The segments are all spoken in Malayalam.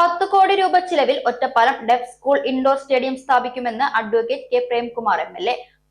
പത്ത് കോടി രൂപ ചിലവിൽ Ottapalam deaf school indoor stadium സ്ഥാപിക്കുമെന്ന് advocate K Premkumar M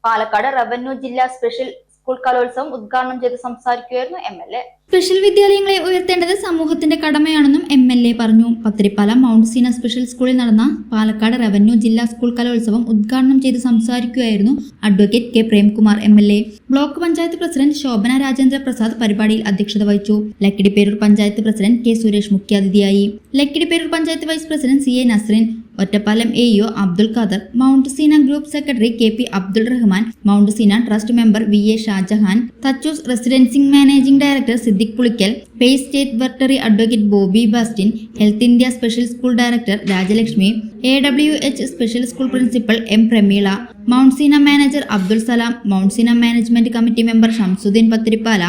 Palakkad revenue ജില്ലാ സ്പെഷ്യൽ സ്കൂൾ കലോത്സവം ഉദ്ഘാടനം ചെയ്ത് സംസാരിക്കുകയായിരുന്നു എം എൽ എ. സ്പെഷ്യൽ വിദ്യാലയങ്ങളെ ഉയർത്തേണ്ടത് സമൂഹത്തിന്റെ കടമയാണെന്നും എം എൽ എ പറഞ്ഞു. പത്തിരിപ്പാല മൗണ്ട് സീന സ്പെഷ്യൽ സ്കൂളിൽ നടന്ന പാലക്കാട് റവന്യൂ ജില്ലാ സ്കൂൾ കലോത്സവം ഉദ്ഘാടനം ചെയ്ത് സംസാരിക്കുകയായിരുന്നു advocate K Premkumar M L A. Block panchayat president Shobhana Rajendra Prasad പരിപാടിയിൽ അധ്യക്ഷത വഹിച്ചു. ലക്കിടിപ്പേരൂർ പഞ്ചായത്ത് പ്രസിഡന്റ് കെ സുരേഷ് മുഖ്യാതിഥിയായി. Lakkidiperur panchayat vice president C A Nasrin Ottapalam A EO Abdul Khader Mount Seena group secretary K P Abdul Rahman Mount Seena trust member V A Shajahan Thachoos residency managing director Siddique Pulikkal pay state വെറ്ററി advocate Bobby Bastin health India special school director Rajalakshmi A W H special school principal M Prameela Mount Seena manager Abdul Salam Mount Seena management committee member Shamsuddin Pathirippala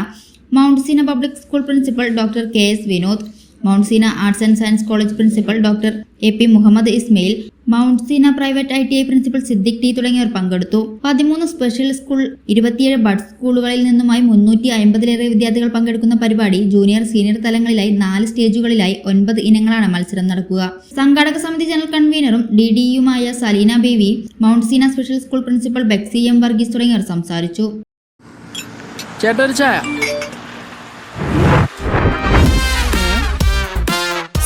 Mount Seena public school principal doctor K S Vinod Mount Seena arts and science college principal doctor A P Muhammad Ismail Mount Seena private I T I principal Siddique T തുടങ്ങിയവർ പങ്കെടുത്തു. പതിമൂന്ന് സ്പെഷ്യൽ സ്കൂൾ ഇരുപത്തിയേഴ് ബഡ് സ്കൂളുകളിൽ നിന്നുമായി മുന്നൂറ്റി അമ്പതിലേറെ വിദ്യാർത്ഥികൾ പങ്കെടുക്കുന്ന പരിപാടി ജൂനിയർ സീനിയർ തലങ്ങളിലായി നാല് സ്റ്റേജുകളിലായി ഒൻപത് ഇനങ്ങളാണ് മത്സരം നടക്കുക. സംഘാടക സമിതി ജനറൽ കൺവീനറും D ഡിയുമായ Saleena Bevi Mount Seena special school principal Bexy M Varghese തുടങ്ങിയവർ സംസാരിച്ചു. ചേട്ടൊരു ചായ.